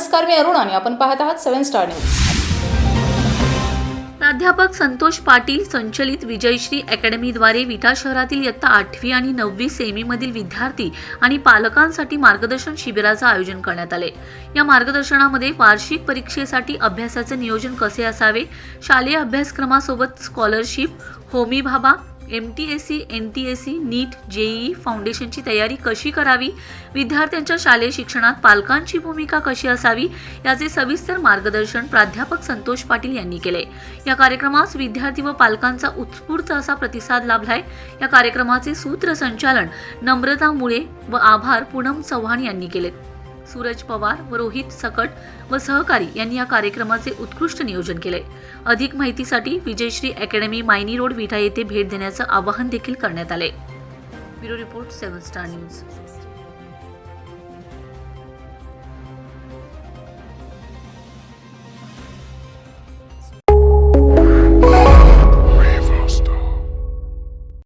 नमस्कार मी अरुण आणि आपण पाहत आहात सेव्हन स्टार न्यूज. प्राध्यापक संतोष पाटील संचलित विजयश्री अकॅडमीद्वारे विटा शहरातील इयत्ता आठवी आणि नववी सेमीमधील विद्यार्थी आणि पालकांसाठी मार्गदर्शन शिबिराचं आयोजन करण्यात आले. या मार्गदर्शनामध्ये वार्षिक परीक्षेसाठी अभ्यासाचे नियोजन कसे असावे? शालेय अभ्यासक्रमासोबत scholarship Homi Bhabha M T S C N T S C NEET JEE फाउंडेशनची तयारी कशी करावी? विद्यार्थ्यांच्या शालेय शिक्षणात पालकांची भूमिका कशी असावी? याचे सविस्तर मार्गदर्शन प्राध्यापक संतोष पाटील यांनी केले. या कार्यक्रमास विद्यार्थी व पालकांचा उत्स्फूर्त असा प्रतिसाद लाभलाय. या कार्यक्रमाचे सूत्रसंचालन नम्रता मुळे व आभार पूनम चव्हाण यांनी केले सूरज पवार व रोहित सकट व सहकारी यांनी या कार्यक्रमाचे उत्कृष्ट नियोजन केले. अधिक माहितीसाठी विजयश्री अकॅडमी मायनी रोड विठा येथे भेट देण्याचं आवाहन देखील करण्यात आले. Bureau report seven star news.